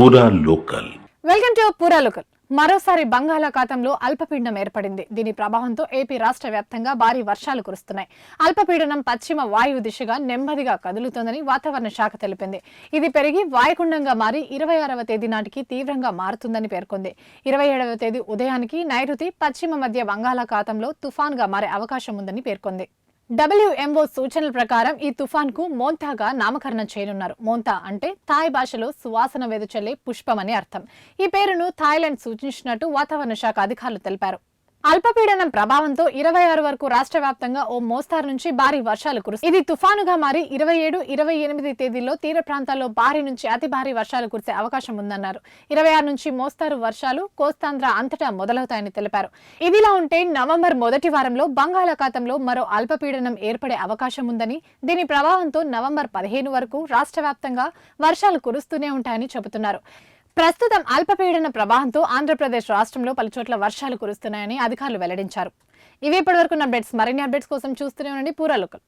పూరా local. Welcome to పూరాలుకల్ మరోసారి బంగాళాఖాతంలో అల్పపీడనం ఏర్పడింది. దీని ప్రభావంతో ఏపీ రాష్ట్ర వ్యాప్తంగా భారీ వర్షాలు కురుస్తున్నాయి. అల్పపీడనం పశ్చిమ వాయువు దిశగా నెమ్మదిగా కదులుతోందని వాతావరణ శాఖ తెలిపింది. ఇది పెరిగి వాయుగుండంగా మారి ఇరవై ఆరవ తేదీ నాటికి తీవ్రంగా మారుతుందని పేర్కొంది. ఇరవై ఏడవ తేదీ ఉదయానికి నైరుతి పశ్చిమ మధ్య బంగాళాఖాతంలో తుఫాన్గా మారే అవకాశం ఉందని పేర్కొంది. డబ్ల్యూఎంఓ సూచనల ప్రకారం ఈ తుఫాన్కు మోంతాగా నామకరణం చేయనున్నారు. మోంతా అంటే థాయ్ భాషలో సువాసన వెదచల్లే అని అర్థం. ఈ పేరును థాయిలాండ్ సూచించినట్టు వాతావరణ శాఖ అధికారులు తెలిపారు. అల్పపీడనం ప్రభావంతో ఇరవై ఆరు వరకు రాష్ట్ర వ్యాప్తంగా ఓ మోస్తారు నుంచి భారీ వర్షాలు కురుస్తాయి. ఇది తుఫానుగా మారి ఇరవై ఏడు ఇరవై ఎనిమిది తేదీల్లో తీర ప్రాంతాల్లో భారీ నుంచి అతి భారీ వర్షాలు కురిసే అవకాశం ఉందన్నారు. ఇరవై ఆరు నుంచి మోస్తారు వర్షాలు కోస్తాంధ్ర అంతటా మొదలవుతాయని తెలిపారు. ఇదిలా ఉంటే నవంబర్ మొదటి వారంలో బంగాళాఖాతంలో మరో అల్పపీడనం ఏర్పడే అవకాశం ఉందని దీని ప్రభావంతో నవంబర్ పదిహేను వరకు రాష్ట్ర వ్యాప్తంగా వర్షాలు కురుస్తూనే ఉంటాయని చెబుతున్నారు. ప్రస్తుతం అల్పపీడన ప్రవాహంతో ఆంధ్రప్రదేశ్ రాష్ట్రంలో పలుచోట్ల వర్షాలు కురుస్తున్నాయని అధికారులు వెల్లడించారు. ఇవి ఇప్పటివరకు అప్డేట్స్. మరిన్ని అప్డేట్స్ కోసం చూస్తూనే ఉండండి. పూరాలోకల్